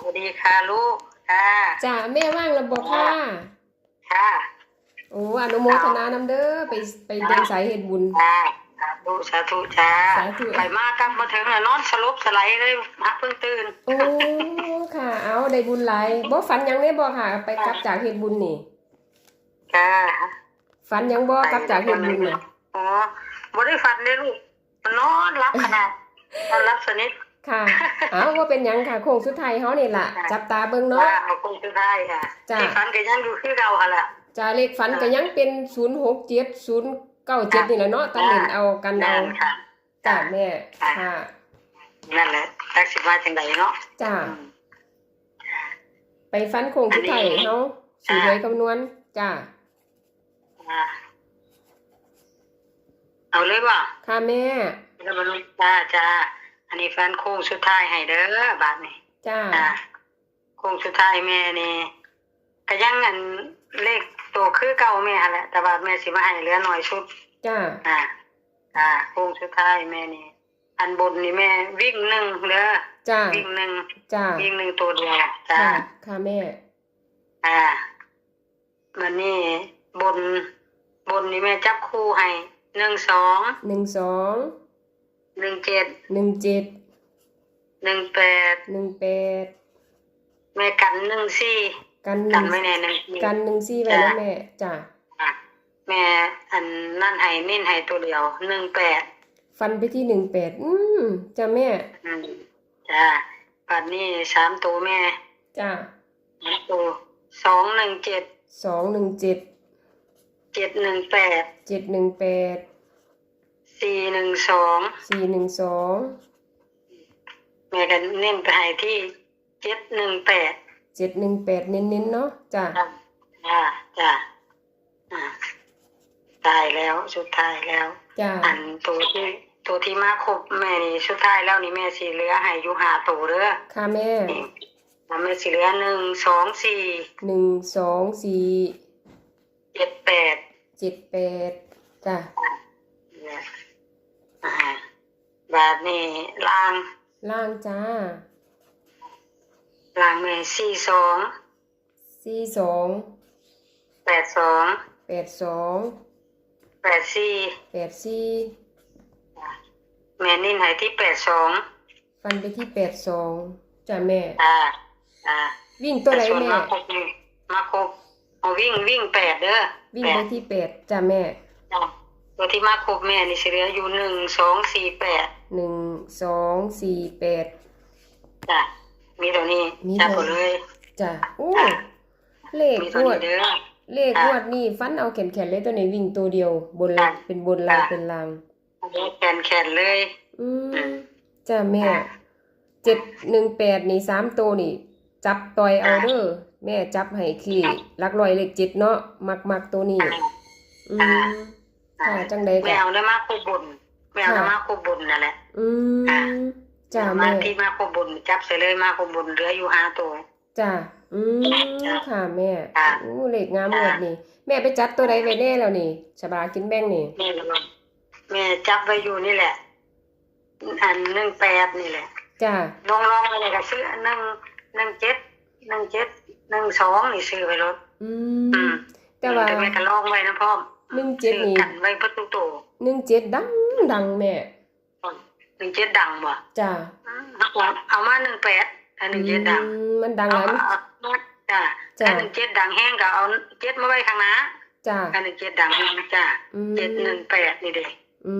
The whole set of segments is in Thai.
สวัสดีค่ะลูกค่ะจ้าแม่ว่างระบบค่ะ ค่ะโอ้อนุโมทนานำเด้อไปไปเดินสายเฮ็ดบุญค่ะสาธุสาธุจ้าสาธุไปมากลับมาถึงแล้วนอนสลบสไลด์เลยมาเพิ่งตื่นโอ้ค่ะ เอาได้บุญหลายบ่ฝันหยังได้บ่ค่ะ ไปกลับจากเฮ็ดบุญนี่ค่ะฝันหยังบ่กลับจากเฮ็ดบุญน่ะอ๋อบ่ได้ฝันเลยลูกมันนอนรับขนาดนอนรับสนิท ค่ะ เอาว่าเป็นหยังค่ะโค้งสุดท้ายเฮานี่ล่ะ จับตาเบิ่งเนาะว่าเอาคงสุดท้ายค่ะจ้ะ ที่ฝันก็ยังอยู่ที่เราค่ะล่ะจ้าเลขฝันก็ยังเป็น 067 097 นี่แหละเนาะตัดเล่นเอากันเอานั่นค่ะ จ้าแม่ ค่ะนั่นแหละแท็กซี่มาจังไดเนาะจ้าอืม ไปฟันโค้งสุดท้ายให้เฮาสิรวยคำนวณจ้าอ่าเอาเลยว่าค่ะแม่ แล้วมันจ้าจ้า อันนี้แฟนโค้งสุดท้ายให้เด้อบาทนี่จ้าจ้าโค้งสุดท้ายแม่นี่ก็ยังอันเลขตัวคือเก่าแม่หั่นแหละแต่ว่าแม่สิมาให้เหลือหน่อยชุด จ้าอ่า อ่าโค้งสุดท้ายแม่นี่ อันบนนี่แม่วิ่งหนึ่งเด้อจ้าวิ่งหนึ่งจ้าวิ่งหนึ่งตัวเดียวจ้าค่ะค่ะแม่ อ่ามันนี่บนบนนี่แม่จับคู่ให้หนึ่งสองหนึ่งสอง หนึ่งเจ็ดหนึ่งเจ็ดหนึ่งแปดหนึ่งแปดแม่กันหนึ่งสี่กันหกันึ่นงไว้แน่หนึ่งสี่ กันหนึ่งซี่ไว้นะแม่จ้าอะแม่อันนั่นให้เน้นให้ตัวเดียวหนึ่งแปดฟันไปที่หนึ่งแปดอืมจ้าแม่อืมจ้าปัดนี้สามตัวแม่จ้าสามตัวสองหนึ่งเจ็ดสองหนึ่งเจ็ดเจ็ดหนึ่งแปดเจ็ดหนึ่งแปด สี่หนึ่งสองสี่หนึ่งสองแม่กันเน้นไปให้ที่เจ็ดหนึ่งแปดเจ็ดหนึ่งแปดเน้นๆเนาะจ้าจ้าจ้าจ้าอ่าตายแล้วสุดท้ายแล้ว จ้าอันตัวที่ตัวที่มาครบแม่นี่สุดท้ายแล้วนี่แม่สีเหลือให้อยู่หาตัวเด้อค่ะแม่นี่แล้วแม่สีเหลือหนึ่งสองสี่หนึ่งสองสี่เจ็ดแปดเจ็ดแปดจ้าเนี่ยอ่า บาทนี่ล่างล่างจ้าล่างแม่สี่สองสี่สองแปดสองแปดสองแปดสี่แปดสี่แม่นิ่นให้ที่แปดสองฟันไปที่แปดสองจ้าแม่อ่าอ่าวิ่งตัวไหนส่วนแม่มาครบนี่มาครบเอาวิ่งวิ่งแปดเด้อวิ่งแปไปดที่แปดจ้าแม่จ้ะ ตัวที่มาครบแม่นี่สิเหลืออยู่หนึ่งสองสี่แปดหนึ่งสองสี่แปดจ้ะมีตัวนี้มีจับตัวหมดเลยจ้าอู้จ้ะเลขมีงตัววนี้ดเด้อ เลขงวดนี่ฟันเอาแขนแขนๆเลยตัวนี้วิ่งตัวเดียว บนจ้ะเป็นบนลางจ้ะเป็นลางอันนี้แขนแขนเลย อือืมมจ้าแม่จ้ะเจ็ดหนึ่งแปดนี่สามตัวนี่ จับต่อยเอาจ้ะเด้อแม่จับให้ขี้ลักลอยเลขเจ็ดเนาะมักมักตัวนี้อ่าอืจ้ะม ค่ะจังใดแมกะวได้มาครบบนแมวได้มาครบบนนั่นแหละอือะมจ้ามาแม่ที่มาครบบนจับใส่เลยมาครบบนเหลืออยู่ห้าตัวจ้าอืมจ้ะค่ะแม่จ้ะอู้เลขงามจ้ะเงิดนี่ แม่ไปจัดตัวใดไว้แน่แล้วนี่ฉบากินแบ่งนี่นี่แหละแม่จับไว้อยู่นี่แหละ อันหนึ่งแปดนี่แหละจ้าลองลองอะไรก็ซื้อหนึ่งหนึ่งเจ็ดหนึ่งเจ็ดหนึ่งสองนี่ซื้อไปรถอือืมมแต่ว่าแม่ก็ลองไว้นะพ่อม หนึ่งเจ็ดซื้อนี่กันไว้ประตูโตหนึ่งเจ็ดดังดังแม่หนึ่งเจ็ดดังบ่จ้าอืมเอาเอามาหนึ่งแปดถ้าหนึ่งเจ็ดดังอืมมันดังเอาแล้วเอาเอาจ้าจ้ะถ้าหนึ่งเจ็ดดังแห้งก็เอาเจ็ดมาไว้ข้างหน้าจ้าถ้าหนึ่งเจ็ดดังแห้งจ้าอืมเจ็ดหนึ่งแปดนี่เด้อื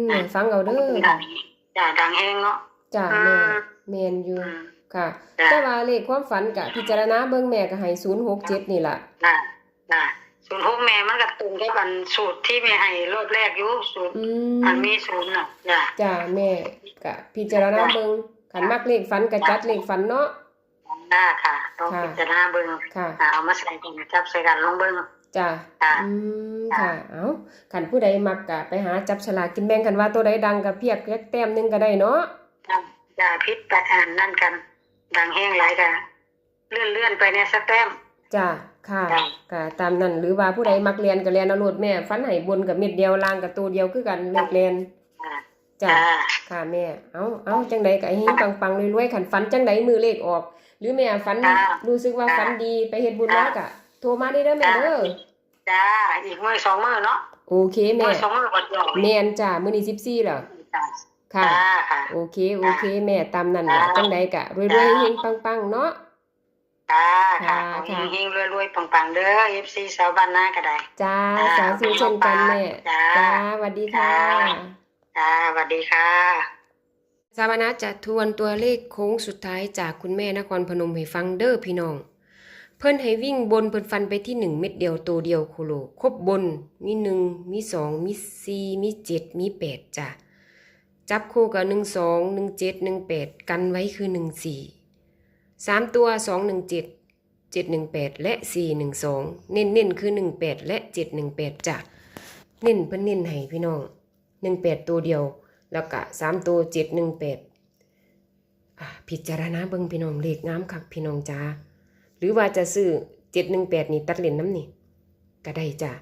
มแม่ฟังเอาเด้อดังจ้าดังแห้งเนาะจ้าอืแม่มแม่นอยู่อืมค่ะจ้ะแต่ว่าเลขความฝันกะพิจารณาเบิ่งแม่ก็ให้067นี่ล่ะจ้าจ้า ศูนย์หกแม่มันก็ตรงกับอันสูตรที่แม่ให้รอบแรกอยู่สูตรอืมอันมีศูนย์น่ะจ้าจ้าแม่กะพิจารณาเบิ่งคันมักเลขฝันก็จัดเลขฝันเนาะ ได้ค่ะต้องค่ะ พิจารณาเบิ่งค่ะ อ่าเอามาใส่กันจับใส่กันลองเบิ่ง จ้าค่ะอืมค่ะ ค่ะ เอาคันผู้ใดมักกะไปหาจับฉลากกินแบ่งกันว่าตัวใดดังก็เพียกแยกแต้มหนึงก็ได้เนาะจ้าจ้าพิษไปอ่านนั่นกัน ดังแห้งหลายกันเลื่อนเลื่อนๆไปเนี่ยสักแต้ม จ้าค่ะจ้ะ ก็ตามนั้นหรือว่าผู้ใดมักเรียนก็เรียนเอาโลดแม่ ฟันให้บนกับเม็ดเดียวล่างกับตัวเดียวคือกันเลขเรียนอ่า จ้ะจ้า ค่ะแม่ เอาเอาจังใดก็ให้ปังๆรวยๆขันฝันจังใดมือเลขออก หรือแม่ฝันจ้ะรู้สึกว่าจ้ะฝันดีไปเฮ็ดบุญจ้ะแล้วก็โทรมาได้เด้อแม่จ้ะเด้อ จ้า อีกมือสองมือเนาะโอเคมืแม่ อสองมือวันเดียวแม่นจ้ะมื้อนี้14แล้วจ้าค่ะ จ้าค่ะ โอเค โอเค แม่ตามนั้นล่ะจ้ะจังใดก็รวยจ้ะๆเฮงๆปังๆ เนาะ จ้าค่ะค่ะ เฮงๆรวยๆปังๆเด้อ FC สาวบ้านนาก็ได้ จ้าจ้ะสาธุเช่นกันแม่จ้ะจ้าสวัสดีค่ะจ้ะจ้าสวัสดีค่ะ สาวนาจะทวนตัวเลขโค้งสุดท้ายจากคุณแม่นครพนมให้ฟังเด้อพี่น้อง เพิ่นให้วิ่งบนเพิ่นฟันไปที่หนึ่งเม็ดเดียวตัวเดียวโคโลครบบนมีหนึ่งมีสองมีสี่มีเจ็ดมีแปดจ้ะจับคู่กับหนึ่งสองหนึ่งเจ็ดหนึ่งแปดกันไว้คือหนึ่งสี่ สามตัวสองหนึ่งเจ็ดเจ็ดหนึ่งแปดและสี่หนึ่งสองเน้นเน้นๆคือหนึ่งแปดและเจ็ดหนึ่งแปดจ้ะเน้นเพิ่นเน้นให้พี่น้องหนึ่งแปดตัวเดียว แล้วก็สามตัวเจ็ดหนึ่งแปดอะพิจารณาเบิ่งพี่น้องเลขงามคักพี่น้องจ้าหรือว่าจะซื้อเจ็ดหนึ่งแปดนี่ตัดเลนน้ำนี่ก็ได้จ้ะ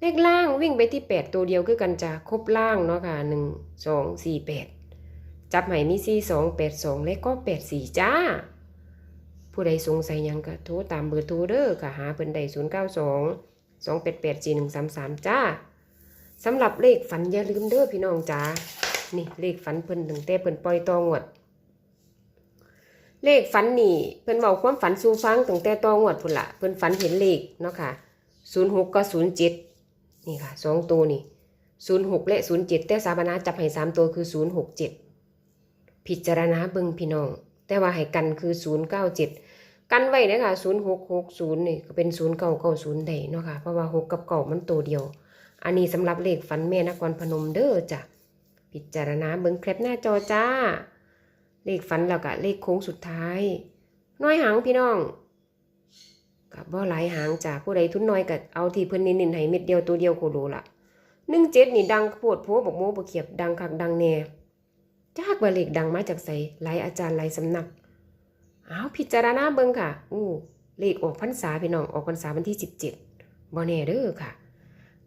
เลขล่างวิ่งไปที่แปดตัวเดียวคือกันจ้ะครบล่างเนาะค่ะหนึ่งสองสี่แปดจับใหม่มีสี่สองแปดสองและก็แปดสี่จ้า ผู้ใดสงสัยยังก็โทรตามเบอร์โทรเด้อค่ะหาเพิ่นได้ศูนย์เก้าสองสองแปดแปดสี่หนึ่งสามสามจ้าสำหรับเลขฝันอย่าลืมเด้อพี่น้องจ๋านี่เลขฝันเพิ่นตั้งแต่เพิ่นปล่อยตองวด เลขฝันนี่เพิ่นเว้าความฝันสู่ฟังตั้งแต่ตองวดพุ่นละเพิ่นฝันเห็นเลขเนาะค่ะ06กับ07นี่ค่ะสองตัวนี่06และ07แต่สาบานาจับให้สามตัวคือ067พิจารณาเบิ่งพี่น้อง แต่ว่าให้กันคือ097กันไว้เด้อค่ะ0660นี่ก็เป็น0990ได้เนาะค่ะเพราะว่า6กับ9มันตัวเดียว อันนี้สำหรับเลขฝันแม่นครพนมเด้อจ้ะพิจารณาเบิ่งแคปหน้าจอจ้า เลขฝันแล้วก็เลขโค้งสุดท้าย น้อยหางพี่น้องกับบ่หลายหางจ้ะผู้ใดทุนน้อยก็เอาที่เพิ่นเน้นๆให้เม็ดเดียวตัวเดียวโคโลละหนึ่งเจ็ดนี่ดังโพดโพบอกโมบกเขียบดังคักดังแน่ จากว่าเลขดังมาจากไสหลายอาจารย์หลายสำนักเอาวพิจารณาเบิ่งค่ะอู้เลขออกพรรษาพี่น้องออกพรรษาวันที่สิบเจ็ดบ่แน่เด้อค่ะ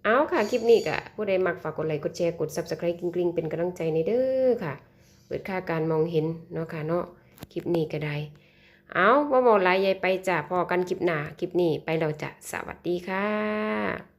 เอาค่ะคลิปนี้ก็ผู้ใดมักฝากกดไลค์กดแชร์กด Subscribe กริ๊งๆเป็นกำลังใจในเด้อค่ะ เปิดค่าการมองเห็นเนาะค่ะเนาะคลิปนี้ก็ได้ เอาว่าบอกลายใหญ่ไปจ้ะพอกันคลิปหน้าคลิปนี้ไปเราจะสวัสดีค่ะ